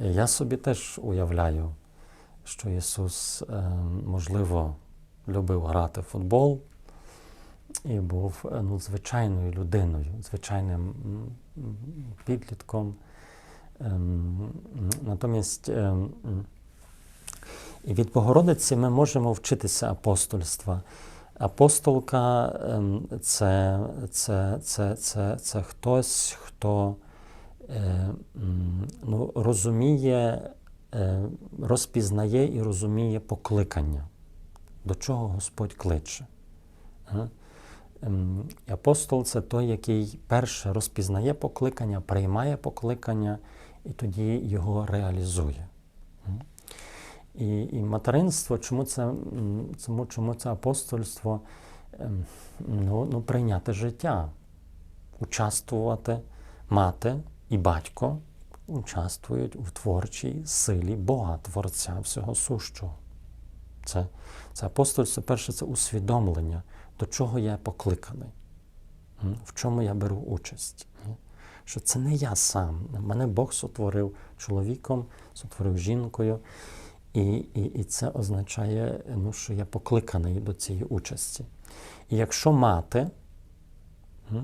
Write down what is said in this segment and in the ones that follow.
Я собі теж уявляю, що Ісус, е, можливо, любив грати в футбол і був е, ну, звичайною людиною, звичайним підлітком. Ем, Натомість ем, від Богородиці ми можемо вчитися апостольства. Апостолка ем, це, це, це, це, це хтось, хто е, ну, розуміє, е, розпізнає і розуміє покликання, до чого Господь кличе. Е? Апостол це той, який перше розпізнає покликання, приймає покликання і тоді його реалізує. І, і материнство, чому це, чому, чому це апостольство? Ем, Ну, ну, прийняти життя, участвувати, мати і батько участвують у творчій силі Бога, Творця всього сущого. Це, це апостольство, перше, це усвідомлення, до чого я покликаний, в чому я беру участь. Що це не я сам. Мене Бог сотворив чоловіком, сотворив жінкою. І, і, і це означає, ну, що я покликаний до цієї участі. І якщо мати,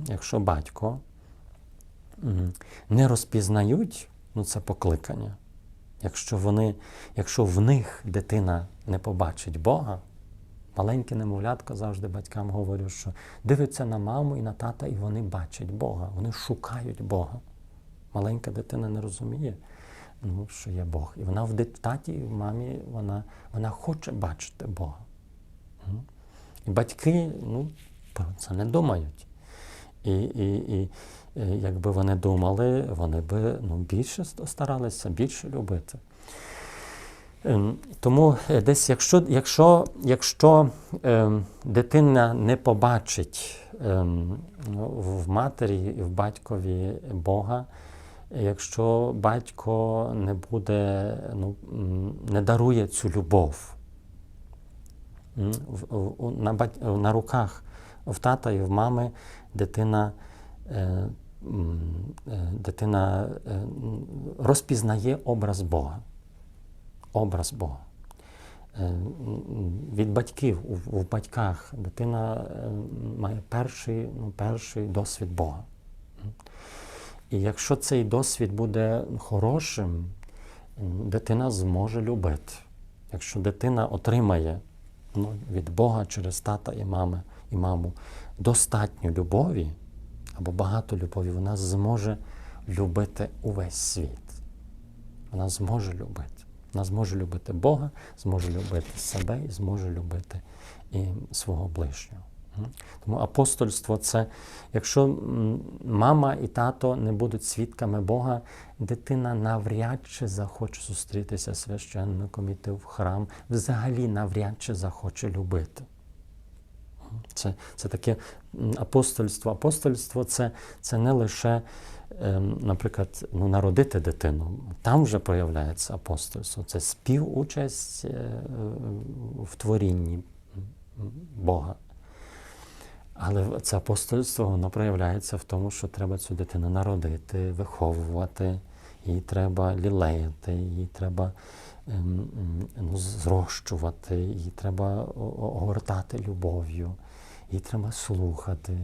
якщо батько не розпізнають ну, це покликання, якщо, вони, якщо в них дитина не побачить Бога, маленьке немовлятко завжди батькам говорю, що дивиться на маму і на тата, і вони бачать Бога, вони шукають Бога. Маленька дитина не розуміє, ну, що є Бог. І вона в дит- таті і в мамі вона, вона хоче бачити Бога. І батьки ну, про це не думають. І, і, і е, якби вони думали, вони би ну, більше старалися, більше любити. Ем, Тому е, десь, якщо, якщо, якщо ем, дитина не побачить ем, в матері і в батькові Бога, якщо батько не буде, ну, не дарує цю любов на, на руках в тата і в мами дитина, е, е, дитина е, розпізнає образ Бога. Образ Бога. Від батьків, у, батьках дитина має перший, ну, перший досвід Бога. І якщо цей досвід буде хорошим, дитина зможе любити. Якщо дитина отримає ну, від Бога через тата і мами, і маму достатньо любові або багато любові, вона зможе любити увесь світ. Вона зможе любити. Вона зможе любити Бога, зможе любити себе і зможе любити і свого ближнього. Тому апостольство це, якщо мама і тато не будуть свідками Бога, дитина навряд чи захоче зустрітися священником, іти в храм, взагалі навряд чи захоче любити. Це, це таке апостольство. Апостольство це, це не лише, ем, наприклад, ну, народити дитину. Там вже проявляється апостольство. Це співучасть е, в творінні Бога. Але це апостольство воно проявляється в тому, що треба цю дитину народити, виховувати, її треба лілеяти, її треба ну, зрощувати, її треба огортати любов'ю, її треба слухати.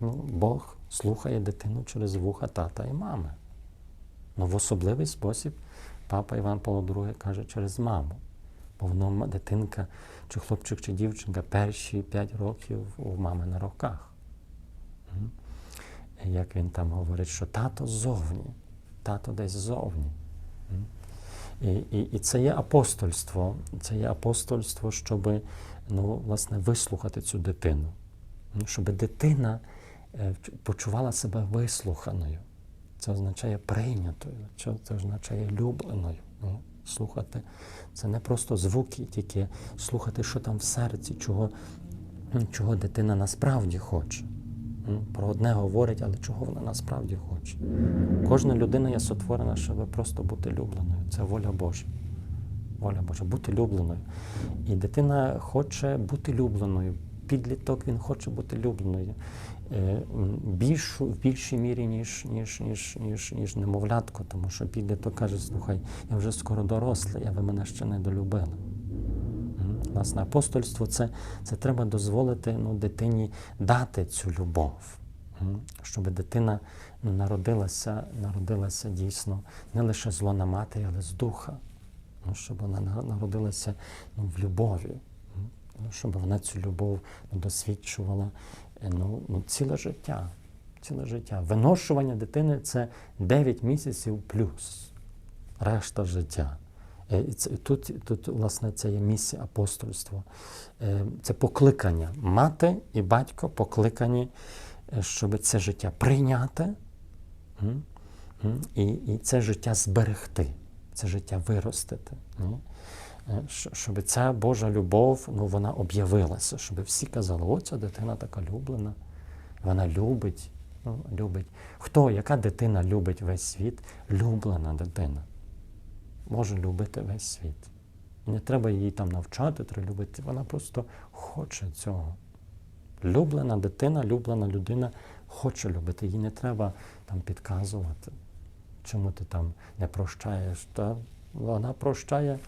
Ну, Бог слухає дитину через вуха тата і мами. Ну, в особливий спосіб папа Іван Павло II каже через маму. Бо воно дитинка, чи хлопчик, чи дівчинка перші п'ять років у мами на руках. Як він там говорить, що тато ззовні, тато десь ззовні. І, і, і це є апостольство. Це є апостольство, щоб ну, власне, вислухати цю дитину. Щоб дитина е, почувала себе вислуханою. Це означає прийнятою, це означає любленою. Ну, Слухати це не просто звуки, тільки слухати, що там в серці, чого, чого дитина насправді хоче. М, Про одне говорить, але чого вона насправді хоче. Кожна людина є сотворена, щоб просто бути любленою. Це воля Божа. Воля Божа, бути любленою. І дитина хоче бути любленою, підліток він хоче бути любленою. Е, Більшу, в більшій мірі, ніж, ніж, ніж, ніж, ніж немовлятко, тому що підліток каже, слухай, я вже скоро дорослий, а ви мене ще не долюбили. Власне, апостольство це, це треба дозволити ну, дитині дати цю любов, щоб дитина ну, народилася, народилася дійсно не лише з лона матері, але з духа. Ну, щоб вона народилася ну, в любові, ну, щоб вона цю любов ну, досвідчувала е, ну, ну, ціле життя. Ціле життя. Виношування дитини це 9 місяців плюс решта життя. Е, Тут, тут, власне, це є місія апостольства. Е, Це покликання. Мати і батько покликані, е, щоб це життя прийняти і, і це життя зберегти, це життя виростити. Щоб ця Божа любов ну, вона об'явилася, щоб всі казали, о, ця дитина така люблена, вона любить, ну, любить. Хто, яка дитина любить весь світ? Люблена дитина може любити весь світ. Не треба її там навчати, треба любити. Вона просто хоче цього. Люблена дитина, люблена людина хоче любити. Їй не треба там підказувати, чому ти там не прощаєш. Та вона прощає,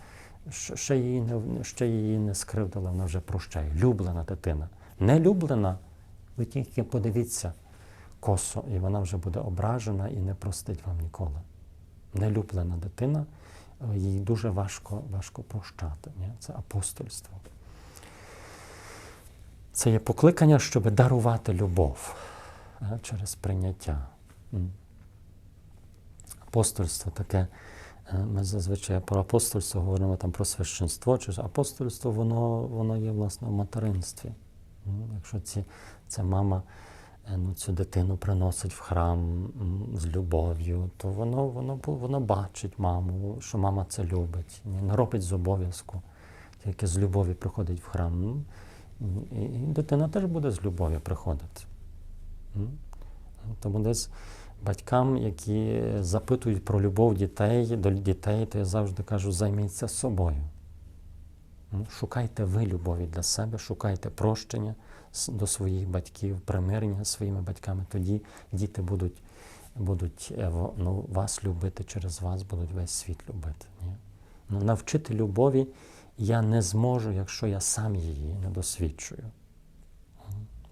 ще- її не, ще її не скривдила, вона вже прощає. Люблена дитина. Не люблена, ви тільки подивіться косо, і вона вже буде ображена і не простить вам ніколи. Нелюблена дитина, їй дуже важко, важко прощати. Ні? Це апостольство. Це є покликання, щоб дарувати любов е, через прийняття. Апостольство таке, е, ми зазвичай про апостольство говоримо там про священство, чи апостольство воно, воно є власне в материнстві. Якщо ці, ця мама ну, цю дитину приносить в храм з любов'ю, то воно, воно, воно бачить маму, що мама це любить. Не робить з обов'язку, тільки з любові приходить в храм. І, і дитина теж буде з любов'ю приходити. Тому десь батькам, які запитують про любов дітей до дітей, то я завжди кажу, займіться собою. М? Шукайте ви любові для себе, шукайте прощення до своїх батьків, примирення з своїми батьками. Тоді діти будуть, будуть е, ну, вас любити через вас, будуть весь світ любити. Ні? Ну, навчити любові я не зможу, якщо я сам її не досвідчую.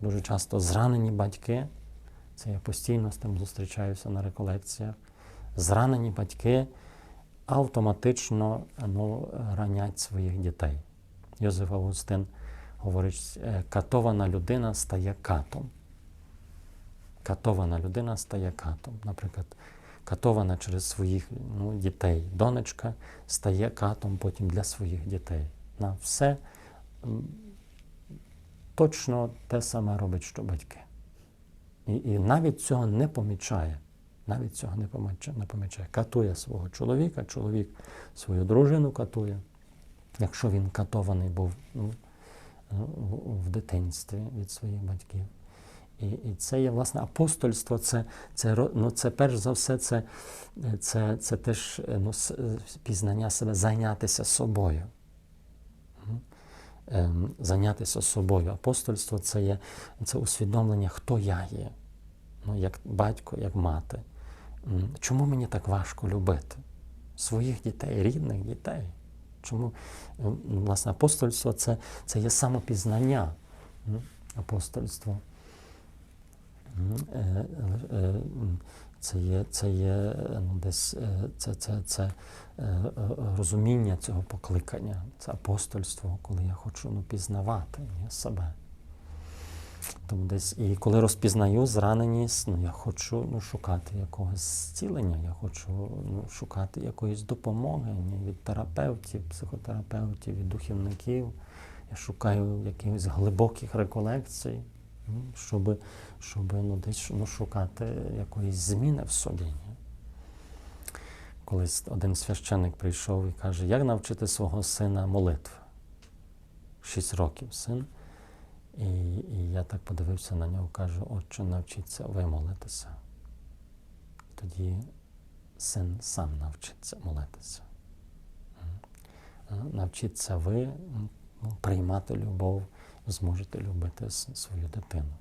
Дуже часто зранені батьки, це я постійно з тим зустрічаюся на реколекціях. Зранені батьки автоматично ну, ранять своїх дітей. Йозеф Августин говорить, е, катована людина стає катом. Катована людина стає катом. Наприклад, катована через своїх ну, дітей. Донечка стає катом потім для своїх дітей. На все точно те саме робить, що батьки. І, і навіть цього не помічає. Навіть цього не помічає. Катує свого чоловіка, чоловік свою дружину катує. Якщо він катований був ну, в- в дитинстві від своїх батьків. І, і це є власне апостольство, це, це, ну, це перш за все, це, це, це теж ну, пізнання себе, зайнятися собою. Ем, Зайнятися собою. Апостольство це є це усвідомлення, хто я є, ну, як батько, як мати. Чому мені так важко любити? Своїх дітей, рідних дітей. Чому ем, власне апостольство це, це є самопізнання апостольство. Е, е, Це є, це є е, ну, десь це, це, це розуміння цього покликання, це апостольство, коли я хочу ну, пізнавати себе. Тому десь, і коли розпізнаю зраненість, ну, я хочу ну, шукати якогось зцілення, я хочу ну, шукати якоїсь допомоги від терапевтів, психотерапевтів, від духівників. Я шукаю якихось глибоких реколекцій, щоб, щоб ну, десь ну, шукати якоїсь зміни в собі. Колись один священник прийшов і каже, як навчити свого сина молитви? Шість років син. І, і я так подивився на нього, кажу, отче, навчіться ви молитися. Тоді син сам навчиться молитися. М. Навчіться ви ну, приймати любов зможете любити свою дитину.